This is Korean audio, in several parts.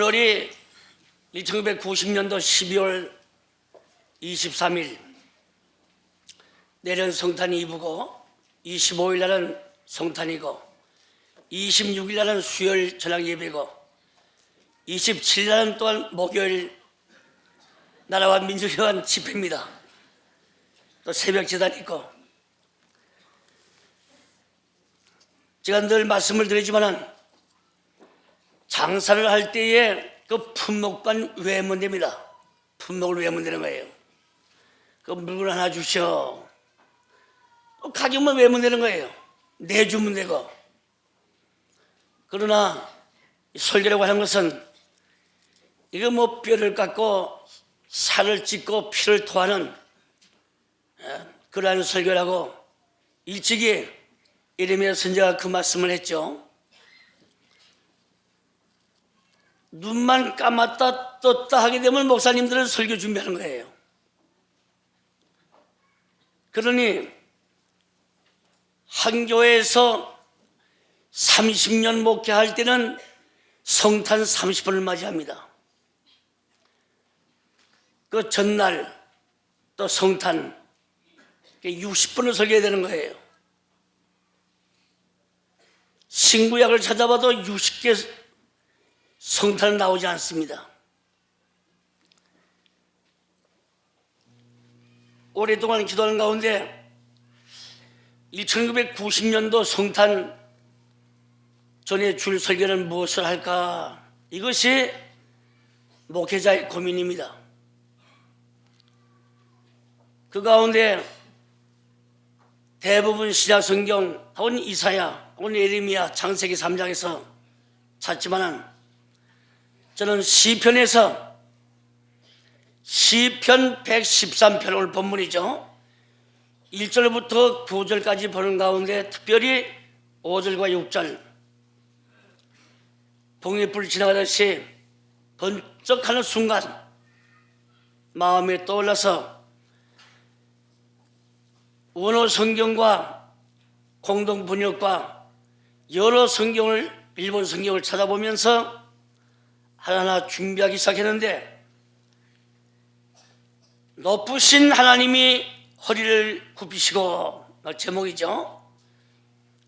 오늘이 1990년도 12월 23일 내년 성탄이 이브고 25일 날은 성탄이고 26일 날은 수요일 저녁 예배고 27일 날은 또한 목요일 나라와 위한 집회입니다. 또 새벽 재단 있고 제가 늘 말씀을 드리지만은 장사를 할 때에 그 품목만 외우면 됩니다. 품목을 외우면 되는 거예요. 그 물건 하나 주셔. 또 가격만 외우면 되는 거예요. 내주면 되고. 그러나 이 설교라고 하는 것은 이거 뭐 뼈를 깎고 살을 찢고 피를 토하는 예, 그러한 설교라고 일찍이 이름의 선자가 그 말씀을 했죠. 눈만 감았다 떴다 하게 되면 목사님들은 설교 준비하는 거예요. 그러니 한 교회에서 30년 목회할 때는 성탄 30번을 맞이합니다. 그 전날 또 성탄 60번을 설교해야 되는 거예요. 신구약을 찾아봐도 60개 성탄은 나오지 않습니다. 오랫동안 기도하는 가운데 1990년도 성탄 전에 줄 설교는 무엇을 할까? 이것이 목회자의 고민입니다. 그 가운데 대부분 신약 성경 혹은 이사야 혹은 예레미야 창세기 3장에서 찾지만은 저는 시편에서 시편 113편 오늘 본문이죠. 1절부터 9절까지 보는 가운데 특별히 5절과 6절 봉잎불 지나가듯이 번쩍하는 순간 마음에 떠올라서 원어 성경과 공동 번역과 여러 성경을 일본 성경을 찾아보면서 하나하나 준비하기 시작했는데 높으신 하나님이 허리를 굽히시고 제목이죠.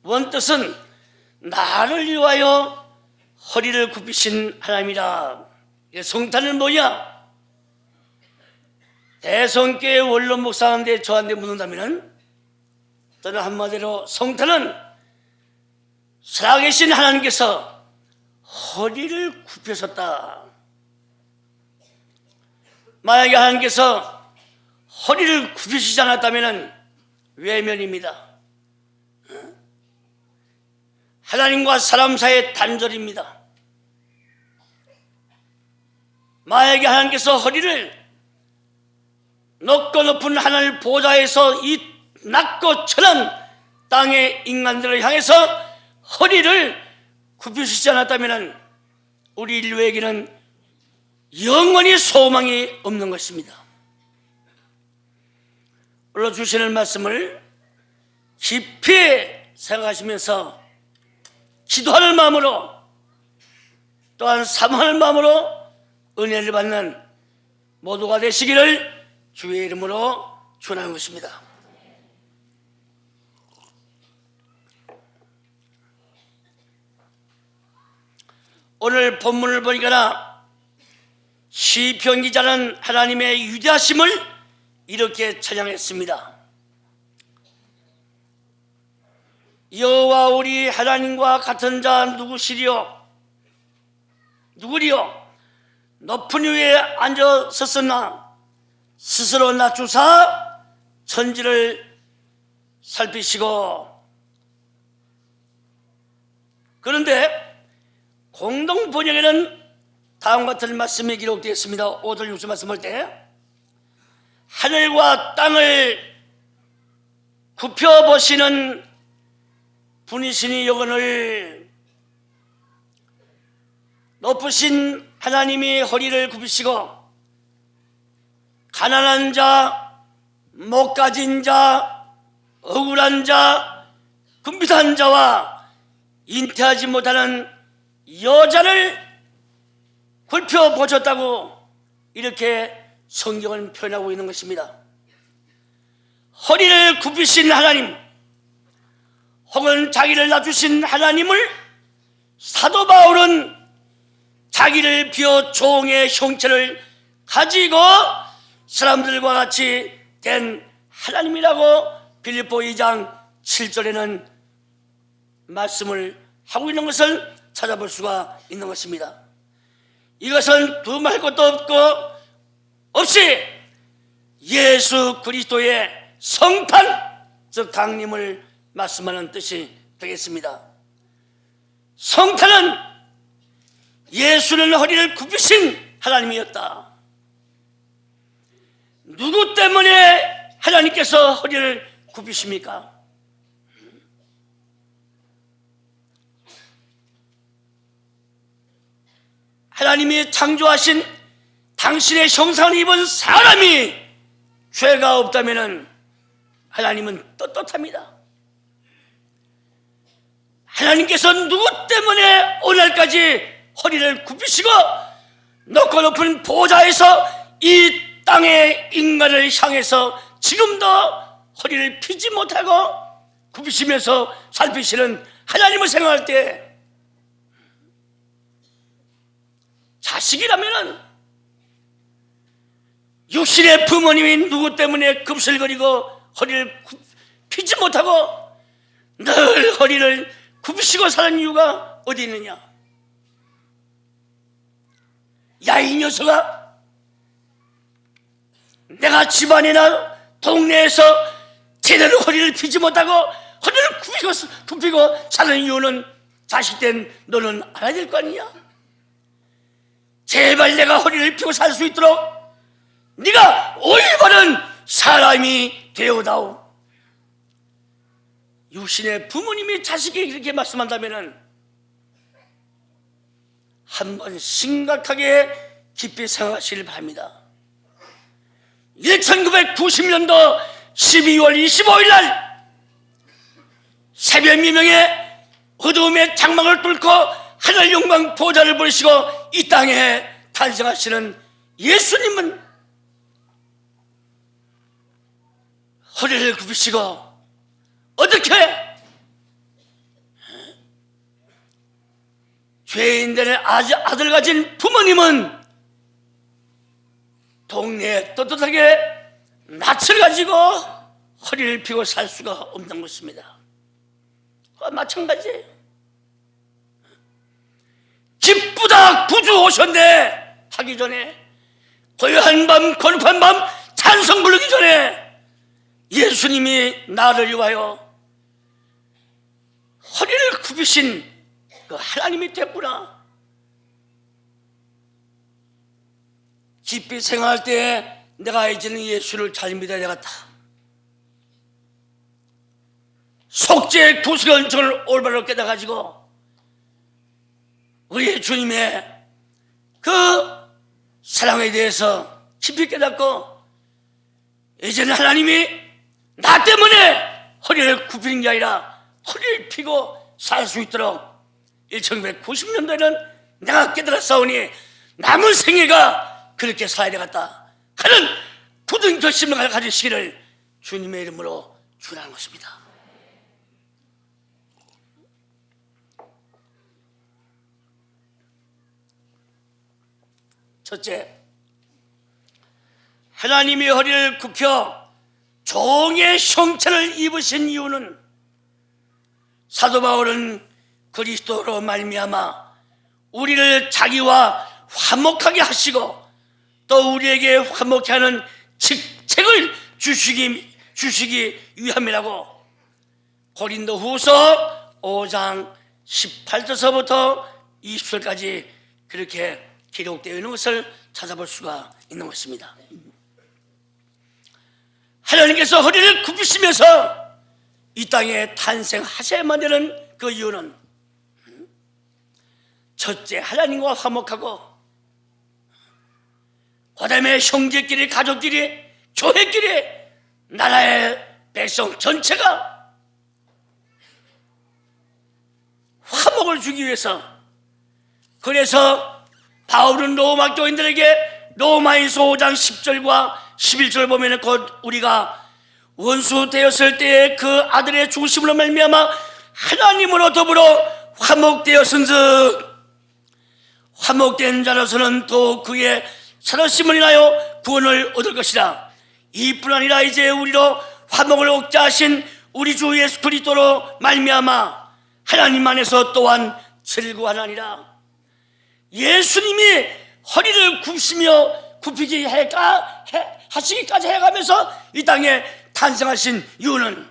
원뜻은 나를 위하여 허리를 굽히신 하나님이라. 성탄은 뭐야? 대성교회 원론 목사한테 저한테 묻는다면은 저는 한마디로 성탄은 살아계신 하나님께서 허리를 굽히셨다. 만약에 하나님께서 허리를 굽히시지 않았다면 외면입니다. 하나님과 사람 사이의 단절입니다. 만약에 하나님께서 허리를 높고 높은 하늘 보좌에서 이 천한 땅의 인간들을 향해서 허리를 굽히시지 않았다면 우리 인류에게는 영원히 소망이 없는 것입니다. 오늘 주시는 말씀을 깊이 생각하시면서 기도하는 마음으로 또한 사모하는 마음으로 은혜를 받는 모두가 되시기를 주의 이름으로 축원하는 것입니다. 오늘 본문을 보니까 시편 기자는 하나님의 위대하심을 이렇게 찬양했습니다. 여호와 우리 하나님과 같은 자 누구시리요? 누구리요? 높은 위에 앉아 섰으나 스스로 낮추사 천지를 살피시고 그런데 공동 번역에는 다음과 같은 말씀이 기록되어 있습니다. 5절 6절 말씀할 때 하늘과 땅을 굽혀 보시는 분이시니 영혼을 높으신 하나님이 허리를 굽히시고 가난한 자, 못 가진 자, 억울한 자, 금비한 자와 인태하지 못하는 여자를 굴펴보셨다고 이렇게 성경은 표현하고 있는 것입니다. 허리를 굽히신 하나님, 혹은 자기를 낮추신 하나님을 사도 바울은 자기를 비워 종의 형체를 가지고 사람들과 같이 된 하나님이라고 빌립보 2장 7절에는 말씀을 하고 있는 것을 찾아볼 수가 있는 것입니다. 이것은 두말 것도 없고 없이 예수 그리스도의 성탄 즉 강림을 말씀하는 뜻이 되겠습니다. 성탄은 예수는 허리를 굽히신 하나님이었다. 누구 때문에 하나님께서 허리를 굽히십니까? 하나님이 창조하신 당신의 형상을 입은 사람이 죄가 없다면 하나님은 떳떳합니다. 하나님께서 누구 때문에 오늘까지 허리를 굽히시고 높고 높은 보좌에서 이 땅의 인간을 향해서 지금도 허리를 피지 못하고 굽히시면서 살피시는 하나님을 생각할 때 자식이라면은 육신의 부모님이 누구 때문에 급슬거리고 허리를 굽- 피지 못하고 늘 허리를 굽히시고 사는 이유가 어디 있느냐? 야, 이 녀석아! 내가 집안이나 동네에서 제대로 허리를 피지 못하고 허리를 굽히고, 굽히고 사는 이유는 자식된 너는 알아야 될 거 아니냐? 제발 내가 허리를 펴고 살 수 있도록 네가 올바른 사람이 되어다오. 육신의 부모님이 자식에게 이렇게 말씀한다면은 한번 심각하게 깊이 생각하시길 바랍니다. 1990년도 12월 25일 날 새벽 미명에 어두움의 장막을 뚫고 하늘 영광 보좌를 버리시고 이 땅에 탄생하시는 예수님은 허리를 굽히시고 어떻게 죄인들의 아들, 가진 부모님은 동네에 떳떳하게 낯을 가지고 허리를 펴고 살 수가 없는 것입니다. 마찬가지예요. 기쁘다 구주 오셨네. 하기 전에 고요한 밤 거룩한 밤 찬송 부르기 전에 예수님이 나를 위하여 허리를 굽히신 그 하나님이 됐구나. 깊이 생각할 때 내가 이제는 예수를 잘 믿어야 되겠다. 속죄 구속연정을 올바로 깨달아가지고 우리 주님의 그 사랑에 대해서 깊이 깨닫고 이제는 하나님이 나 때문에 허리를 굽히는 게 아니라 허리를 피고 살 수 있도록 1990년도에는 내가 깨달았사오니 남은 생애가 그렇게 살아야 되겠다 하는 굳은 결심을 가지시기를 주님의 이름으로 주라는 것입니다. 첫째, 하나님이 허리를 굽혀 종의 형체를 입으신 이유는 사도 바울은 그리스도로 말미암아 우리를 자기와 화목하게 하시고 또 우리에게 화목케 하는 직책을 주시기 주시기 위함이라고 고린도 후서 5장 18절서부터 20절까지 그렇게 기록되어 있는 것을 찾아볼 수가 있는 것입니다. 하나님께서 허리를 굽히시면서 이 땅에 탄생하셔야만 되는 그 이유는 첫째 하나님과 화목하고 그다음에 형제끼리 가족끼리 교회끼리 나라의 백성 전체가 화목을 주기 위해서 그래서 바울은 로마 교인들에게 로마에서 5장 10절과 11절 보면 곧 우리가 원수 되었을 때에 그 아들의 중심으로 말미암아 하나님으로 더불어 화목되었은즉 화목된 자로서는 또 그의 살아심을 인하여 구원을 얻을 것이라 이뿐 아니라 이제 우리로 화목을 얻자 하신 우리 주 예수 그리스도로 말미암아 하나님 안에서 또한 즐거워하나니라 예수님이 허리를 굽시며 굽히기 해가 해, 하시기까지 해가면서 이 땅에 탄생하신 이유는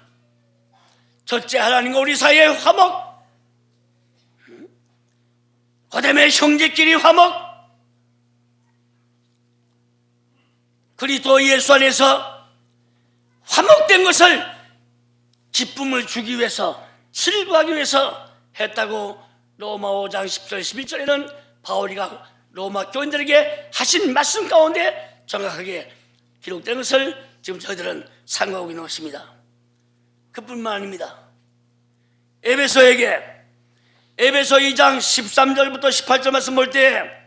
첫째 하나님과 우리 사이의 화목 그다음에 형제끼리 화목 그리스도 예수 안에서 화목된 것을 기쁨을 주기 위해서 즐거워하기 위해서 했다고 로마 5장 10절 11절에는 바울이가 로마 교인들에게 하신 말씀 가운데 정확하게 기록된 것을 지금 저희들은 상고하고 있는 것입니다. 그뿐만 아닙니다. 에베소에게 에베소 2장 13절부터 18절 말씀 볼 때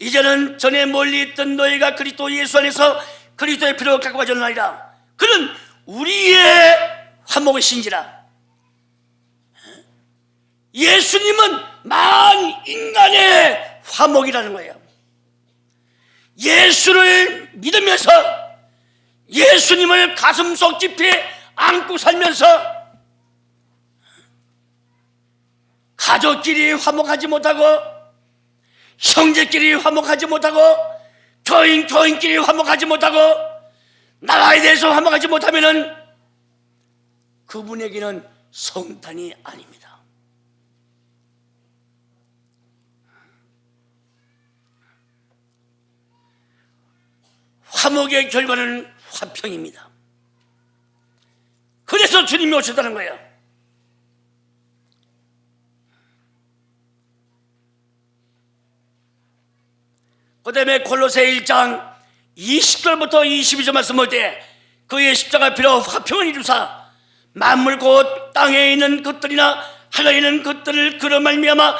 이제는 전에 멀리 있던 너희가 그리스도 예수 안에서 그리스도의 피로 갖고 가졌나이다. 그는 우리의 화목이신지라. 예수님은 만 인간의 화목이라는 거예요. 예수를 믿으면서 예수님을 가슴속 깊이 안고 살면서 가족끼리 화목하지 못하고 형제끼리 화목하지 못하고 교인 교인끼리 화목하지 못하고 나라에 대해서 화목하지 못하면은 그분에게는 성탄이 아닙니다. 화목의 결과는 화평입니다. 그래서 주님이 오셨다는 거예요. 그 다음에 골로새 1장 20절부터 22절 말씀 볼때 그의 십자가 피로 화평을 이루사 만물 곧 땅에 있는 것들이나 하늘에 있는 것들을 그로 말미암아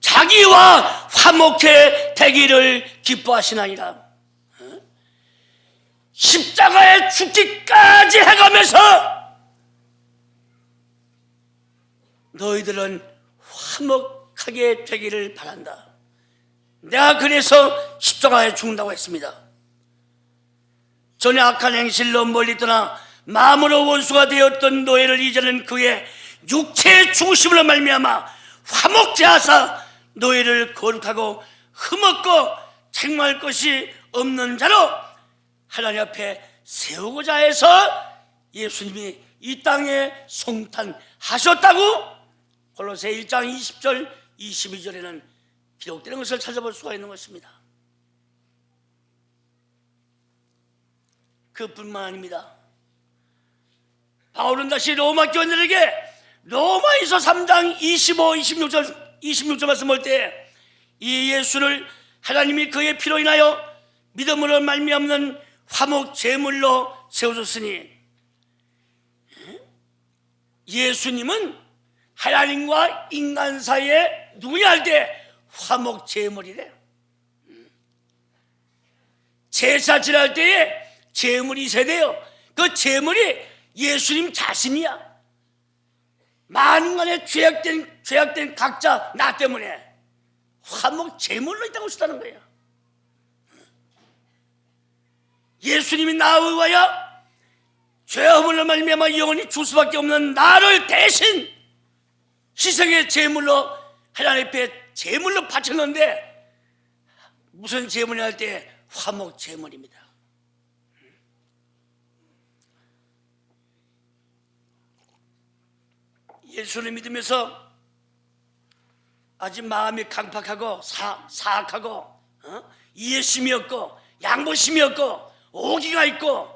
자기와 화목해 되기를 기뻐하시나이다. 십자가에 죽기까지 해가면서 너희들은 화목하게 되기를 바란다. 내가 그래서 십자가에 죽는다고 했습니다. 전에 악한 행실로 멀리 떠나 마음으로 원수가 되었던 노예를 이제는 그의 육체의 중심으로 말미암아 화목케 하사 노예를 거룩하고 흠없고 책망할 것이 없는 자로 하나님 앞에 세우고자 해서 예수님이 이 땅에 성탄하셨다고 골로새 1장 20절 22절에는 기록되는 것을 찾아볼 수가 있는 것입니다. 그뿐만 아닙니다. 바울은 다시 로마 교인들에게 로마에서 3장 25, 26절 26절 말씀 볼 때 이 예수를 하나님이 그의 피로 인하여 믿음으로 말미암는 화목 제물로 세워줬으니 예수님은 하나님과 인간 사이에 누구냐 할 때 화목 제물이래. 제사 지날 때에 제물이 돼요. 그 제물이 예수님 자신이야. 만인간의 죄악된 죄악된 각자 나 때문에 화목 제물로 있다고 싶다는 거예요. 예수님이 나와 위하여 죄업을 말미암아 영원히 줄 수밖에 없는 나를 대신 희생의 제물로 하나님 앞에 제물로 바쳤는데 무슨 제물이 할때 화목 제물입니다. 예수를 믿으면서 아직 마음이 강팍하고 사, 사악하고 어? 이해심이 없고 양보심이 없고 오기가 있고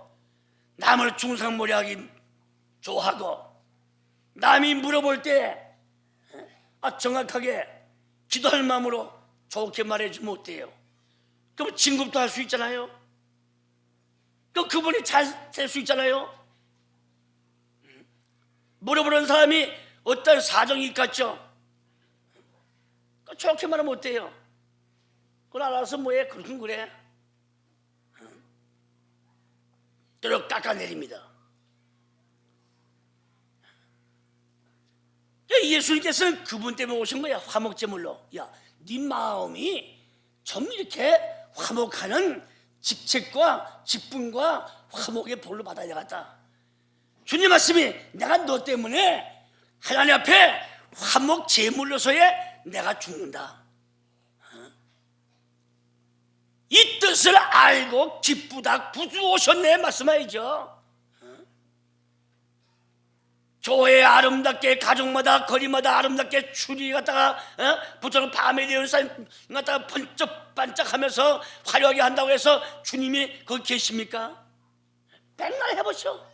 남을 중상모략하기 좋아하고 남이 물어볼 때 어? 아, 정확하게 기도할 마음으로 좋게 말해주지 못해요. 그럼 진급도 할 수 있잖아요. 그 그분이 잘 될 수 있잖아요. 물어보는 사람이 어떤 사정이 있겠죠. 좋게 말하면 어때요? 그걸 알아서 뭐해 그렇게 그래 때로 깎아내립니다. 예수님께서는 그분 때문에 오신 거야 화목제물로. 야네 마음이 좀 이렇게 화목하는 직책과 직분과 화목의 볼로 받아야 되겠다. 주님 말씀이 내가 너 때문에 하나님 앞에 화목 제물로서의 내가 죽는다 어? 이 뜻을 알고 기쁘다 구주 오셨네 말씀하죠 교회 아름답게 가족마다 거리마다 아름답게 추리 갖다가 어? 부처는 밤에 되는 사람 갖다가 번쩍반짝하면서 화려하게 한다고 해서 주님이 거기 계십니까? 백날 해보시오.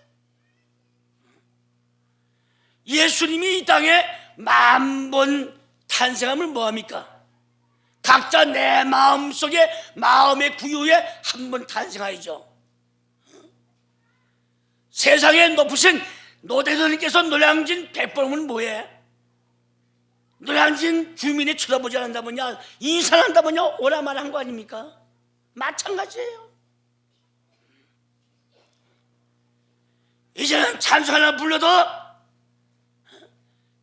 예수님이 이 땅에 만 번 탄생함을 뭐합니까? 각자 내 마음 속에 마음의 구유에 한 번 탄생하이죠. 세상에 높으신 노대선님께서 노량진 백범은 뭐해? 노량진 주민이 쳐다보지 않는다면야 인사한다면요 오라만 한거 아닙니까? 마찬가지예요. 이제는 찬송 하나 불러도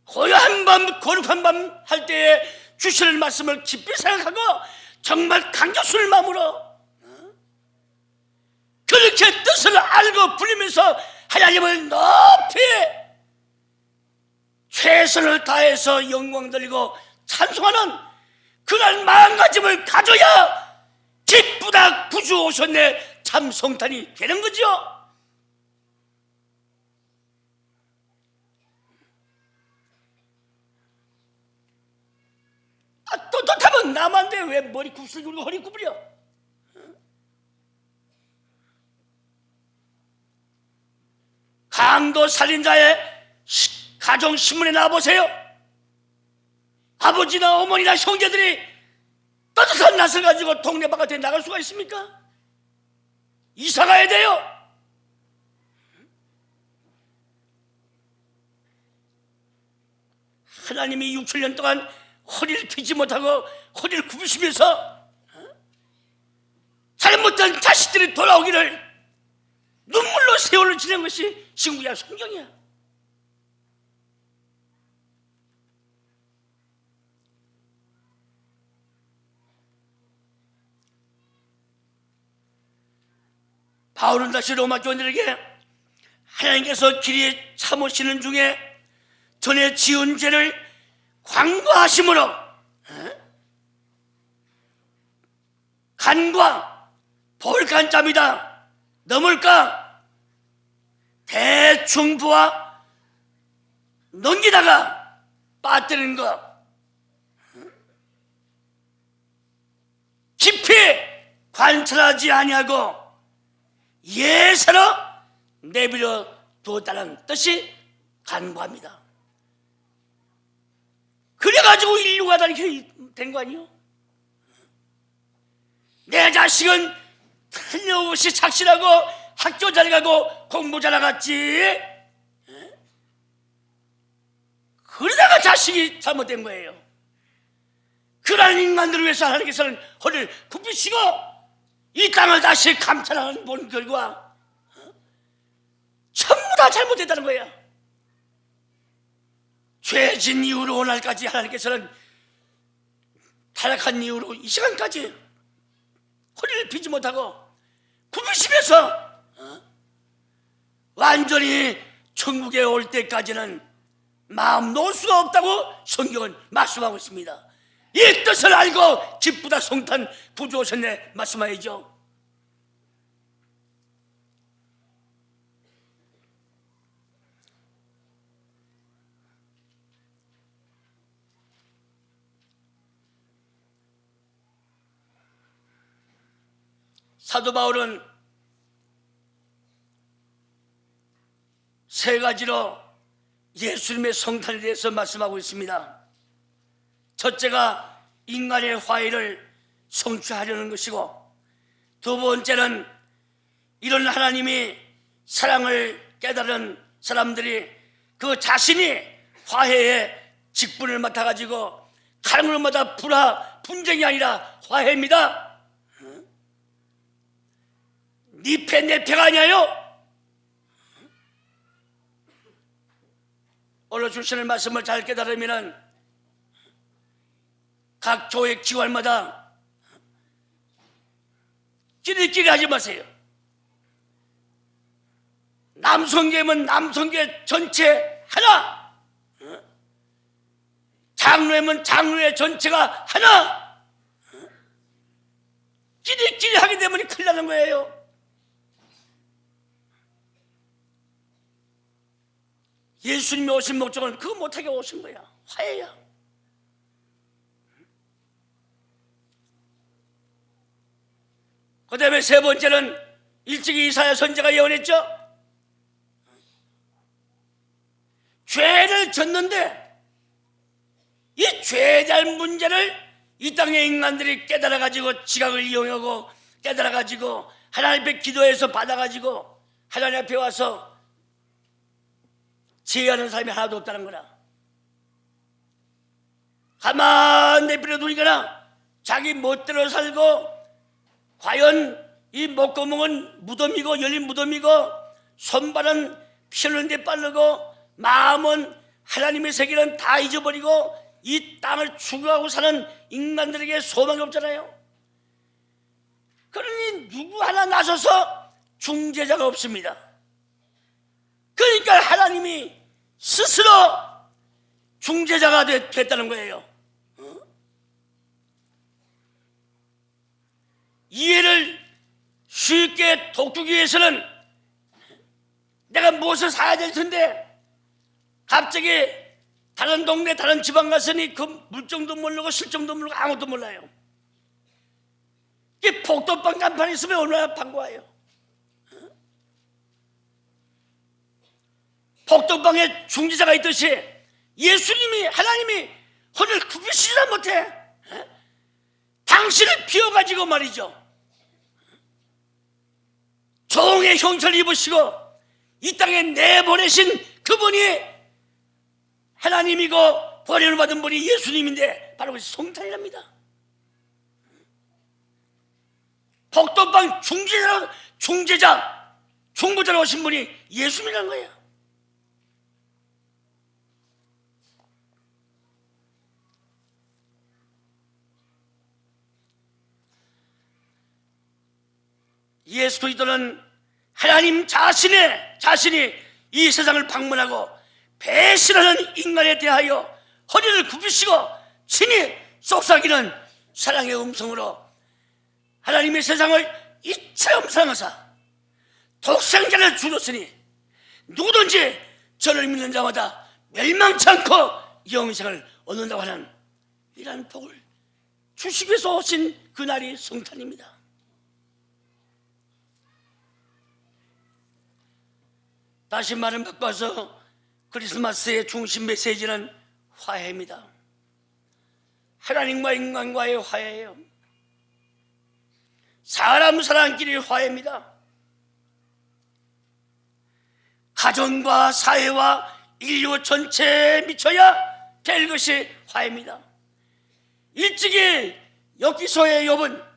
고요한 밤, 거룩한 밤 할 때에 주시는 말씀을 깊이 생각하고 정말 강조술 마음으로 그렇게 뜻을 알고 불리면서 하나님을 높이 최선을 다해서 영광 돌리고 찬송하는 그런 마음가짐을 가져야 기쁘다 구주 오셨네 참 성탄이 되는 거죠. 아, 떳떳하면 남한테 왜 머리 굽슬고 허리 구부려? 강도 살인자의 시- 가정 신문에 나와보세요. 아버지나 어머니나 형제들이 따뜻한 낯을 가지고 동네 바깥에 나갈 수가 있습니까? 이사 가야 돼요. 하나님이 6, 7년 동안 허리를 펴지 못하고 허리를 굽으시면서 어? 잘못된 자식들이 돌아오기를 눈물로 세월을 지낸 것이 신구야 성경이야. 바울은 다시 로마 교인들에게 하나님께서 길이 참으시는 중에 전에 지은 죄를 관과하심으로 어? 간과 볼간짬이다 넘을까 대충 부와 넘기다가 빠뜨리는 거 깊이 관찰하지 아니하고 예사로 내버려 두었다는 뜻이 간과합니다. 그래가지고 인류가 다 이렇게 된거 아니요? 내 자식은 틀림없이 착실하고 학교 잘 가고 공부 잘 나갔지. 에? 그러다가 자식이 잘못된 거예요. 그러한 인간들을 위해서 하나님께서는 허리를 굽히시고 이 땅을 다시 감찰하는 본 결과 어? 전부 다 잘못됐다는 거야. 죄진 이후로 오늘까지 하나님께서는 타락한 이후로 이 시간까지 허리를 펴지 못하고 굽으시면서 어? 완전히 천국에 올 때까지는 마음 놓을 수가 없다고 성경은 말씀하고 있습니다. 이 뜻을 알고 기쁘다 성탄 구주 오셨네 말씀하야죠. 사도 바울은 세 가지로 예수님의 성탄에 대해서 말씀하고 있습니다. 첫째가 인간의 화해를 성취하려는 것이고 두 번째는 이런 하나님이 사랑을 깨달은 사람들이 그 자신이 화해의 직분을 맡아가지고 가는 곳마다 불화, 분쟁이 아니라 화해입니다. 니패 내 패가 아니에요. 오늘 주시는 말씀을 잘 깨달으면은 각 교회 기관마다 끼리끼리 하지 마세요. 남성계면 남성계 전체 하나, 어? 장로회면 장로회 전체가 하나. 어? 끼리끼리 하게 되면 큰일 나는 거예요. 예수님이 오신 목적은 그거 못하게 오신 거야. 화해야. 그 다음에 세 번째는 일찍이 이사야 선제가 예언했죠. 죄를 졌는데 이 대한 문제를 이 땅의 인간들이 깨달아 가지고 지각을 이용하고 깨달아 가지고 하나님 앞에 기도해서 받아 가지고 하나님 앞에 와서 제의하는 사람이 하나도 없다는 거라. 가만 내버려 두니까 자기 멋대로 살고 과연 이 목구멍은 무덤이고 열린 무덤이고 손발은 피 흘리는데 빠르고 마음은 하나님의 세계는 다 잊어버리고 이 땅을 추구하고 사는 인간들에게 소망이 없잖아요. 그러니 누구 하나 나서서 중재자가 없습니다. 그러니까 하나님이 스스로 중재자가 됐, 됐다는 거예요. 어? 이해를 쉽게 돕기 위해서는 내가 무엇을 사야 될 텐데 갑자기 다른 동네 다른 지방 갔으니 그 물정도 모르고 실정도 모르고 아무것도 몰라요. 이 복도방 간판 있으면 얼마나 반가워요. 복도방에 중지자가 있듯이 예수님이 하나님이 허를 굽히시지 못해. 당신을 비워가지고 말이죠. 종의 형체를 입으시고 이 땅에 내보내신 그분이 하나님이고 버림을 받은 분이 예수님인데 바로 그 성탄이랍니다. 복도방 중재자 중재자 중보자로 오신 분이 예수님이란 거예요 예수 그리스도는 하나님 자신의 자신이 이 세상을 방문하고 배신하는 인간에 대하여 허리를 굽히시고 친히 속삭이는 사랑의 음성으로 하나님의 세상을 이처럼 사랑하사 독생자를 주셨으니 누구든지 저를 믿는 자마다 멸망치 않고 영생을 얻는다고 하는 이러한 복을 위해서 오신 그날이 성탄입니다. 다시 말을 바꿔서 크리스마스의 중심 메시지는 화해입니다. 하나님과 인간과의 화해예요. 사람 사람끼리 화해입니다. 가정과 사회와 인류 전체에 미쳐야 될 것이 화해입니다. 일찍이 엽기서의 욥은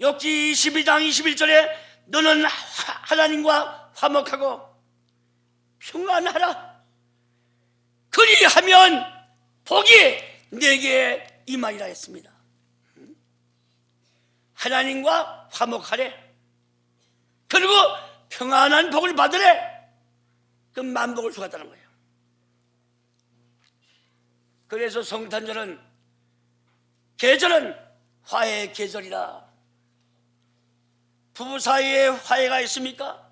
엽기 22장 21절에 너는 하나님과 화목하고 평안하라. 그리하면 복이 내게 임하리라 했습니다. 하나님과 화목하래. 그리고 평안한 복을 받으래. 그 만복을 주었다는 거예요. 그래서 성탄절은 계절은 화해의 계절이다. 부부 사이에 화해가 있습니까?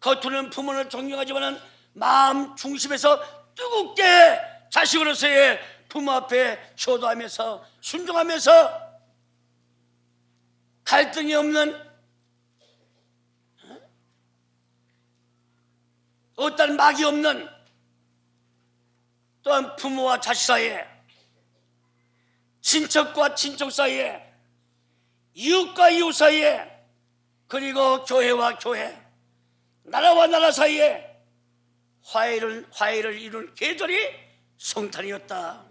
겉으로는 부모를 존경하지만 마음 중심에서 뜨겁게 자식으로서의 부모 앞에 효도하면서 순종하면서 갈등이 없는 어떤 막이 없는 또한 부모와 자식 사이에 친척과 친척 사이에 이웃과 이웃 사이에 그리고 교회와 교회 나라와 나라 사이에 화해를, 화해를 이룬 계절이 성탄이었다.